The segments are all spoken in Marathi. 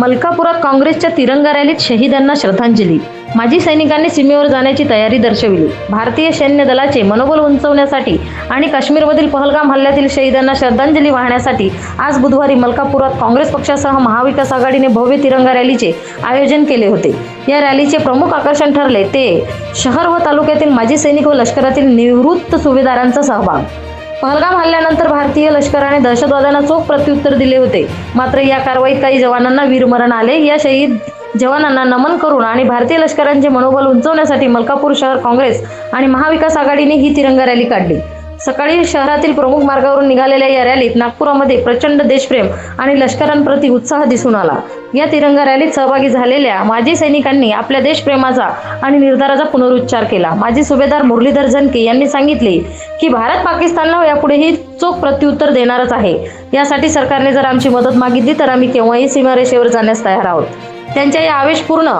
मलकापुरात काँग्रेसच्या तिरंगा रॅलीत शहीदांना श्रद्धांजली. माजी सैनिकांनी सीमेवर जाण्याची तयारी दर्शविली. भारतीय सैन्य दलाचे मनोबल उंचवण्यासाठी आणि काश्मीरमधील पहलगाम हल्ल्यातील शहीदांना श्रद्धांजली वाहण्यासाठी आज बुधवारी मलकापुरात काँग्रेस पक्षासह महाविकास आघाडीने भव्य तिरंगा रॅलीचे आयोजन केले होते. या रॅलीचे प्रमुख आकर्षण ठरले ते शहर व तालुक्यातील माजी सैनिक व लष्करातील निवृत्त सुभेदारांचा सहभाग. पहलगाम हल्ल्यानंतर भारतीय लष्कराने दहशतवाद्यांना चोख प्रत्युत्तर दिले होते. मात्र या कारवाईत काही जवानांना वीरमरण आले. या शहीद जवानांना नमन करून आणि भारतीय लष्करांचे मनोबल उंचवण्यासाठी मलकापूर शहर काँग्रेस आणि महाविकास आघाडीने ही तिरंगा रॅली काढली. सकाळी शहरातील प्रमुख मार्गावरून निघालेल्या या रॅलीत नागपुरामध्ये प्रचंड देशप्रेम आणि लष्करांप्रती उत्साह दिसून आला. या तिरंगा रॅलीत सहभागी झालेल्या माजी सैनिकांनी आपल्या देशप्रेमाचा आणि निर्धाराचा पुनरुच्चार केला. माजी सुभेदार मुरलीधर झनके यांनी सांगितले की भारत पाकिस्तानला यापुढेही चोख प्रत्युत्तर देणारच आहे. यासाठी सरकारने जर आमची मदत मागितली तर आम्ही केव्हाही सीमारेषेवर जाण्यास तयार आहोत. त्यांच्या या आवेशपूर्ण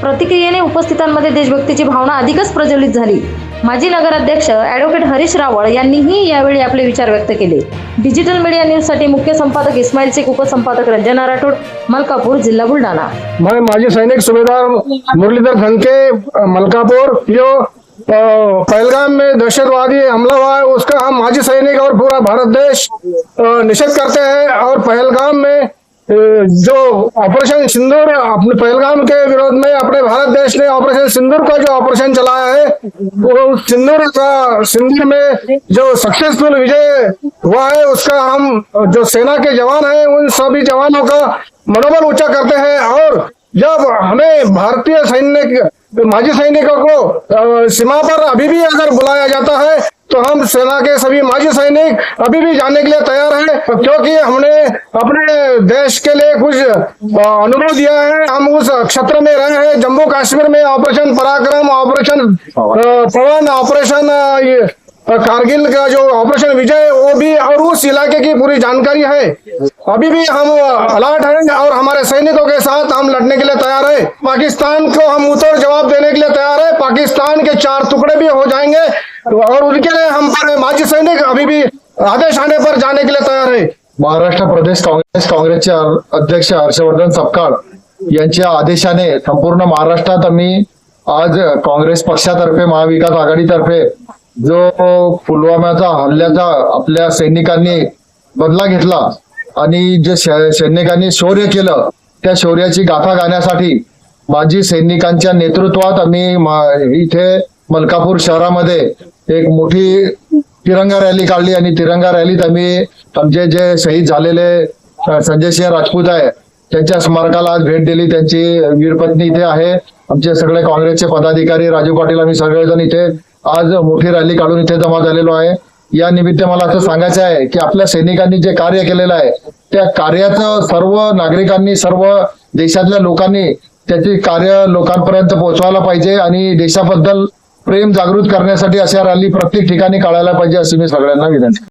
प्रतिक्रियेने उपस्थितांमध्ये देशभक्तीची भावना अधिकच प्रज्वलित झाली. माजी नगराध्यक्ष ॲडव्होकेट हरीश रावळ यांनीही यावेळी आपले विचार व्यक्त केले. डिजिटल मीडिया न्यूजसाठी मुख्य संपादक इस्माईल शेख उपसंपादक रंजना राठोड मलकापूर जिल्हा बुलढाणा. माजी सैनिक सुभेदार मुरलीधर धनके मलकापूर यो पहलगाम में दहशतवादी हमला हुआ है उसका हम माजी सैनिक और पूरा भारत देश निषेध करते हैं और पहलगाम जो ऑपरेशन सिंदूर अपने पहलगाम के विरोध में अपने भारत देश ने ऑपरेशन सिंदूर का जो ऑपरेशन चलाया है, वो सिंदूर का, सिंदूर में जो सक्सेसफुल विजय हुआ है, उसका हम जो सेना के जवान हैं, उन सभी जवानों का मनोबल ऊँचा करते हैं और जब हमें भारतीय सैनिक माजी सैनिकों को सीमा पर अभी भी अगर बुलाया जाता है तो हम सेना के सभी माजी सैनिक अभी भी जाने के लिए तैयार हैं, क्योंकि हमने अपने देश के लिए कुछ अनुभव दिया है। हम उस क्षेत्र में रहे हैं, जम्मू कश्मीर में ऑपरेशन पराक्रम, ऑपरेशन पवन, ऑपरेशन कारगिल का जो ऑपरेशन विजय, वो भी और उस इलाके की पूरी जानकारी है। अभी भी हम अलर्ट हैं और हमारे सैनिकों के साथ हम लड़ने के पाकिस्तान को हम उत्तर जवाब देने के लिए तैयार है। पाकिस्तान के चार टुकड़े भी हो जाएंगे और उनके लिए हम माजी सैनिक अभी भी आदेश आने पर जाने के लिए तैयार है। महाराष्ट्र प्रदेश काँग्रेस काँग्रेसचे अध्यक्ष हर्षवर्धन सपकाळ यांच्या आदेशाने संपूर्ण महाराष्ट्रात आम्ही आज काँग्रेस पक्षातर्फे महाविकास आघाडीतर्फे जो पुलवामाचा हल्ल्याचा आपल्या सैनिकांनी बदला घेतला आणि जे सैनिकांनी शौर्य केलं त्या शौर्याची गाथा गाण्यासाठी माजी सैनिकांच्या नेतृत्वात आम्ही मा- इथे मलकापूर शहरामध्ये एक मोठी तिरंगा रॅली काढली आणि तिरंगा रॅलीत आम्ही आमचे जे शहीद झालेले संजय सिंह राजपूत आहे त्यांच्या स्मारकाला आज भेट दिली. त्यांची वीरपत्नी इथे आहे. आमचे सगळे काँग्रेसचे पदाधिकारी राजू पाटील आम्ही सगळेजण इथे आज मोठी रॅली काढून इथे जमा झालेलो आहे. या निमित्त मला असं सांगायचं आहे की आपल्या सैनिकांनी जे कार्य केलेलं आहे त्या कार्याचं सर्व नागरिकांनी सर्व देशातल्या लोकांनी त्याचे कार्य लोकांपर्यंत पोहोचवायला पाहिजे आणि देशाबद्दल प्रेम जागृत करण्यासाठी अशा रॅली प्रत्येक ठिकाणी काढायला पाहिजे अशी मी सगळ्यांना विनंती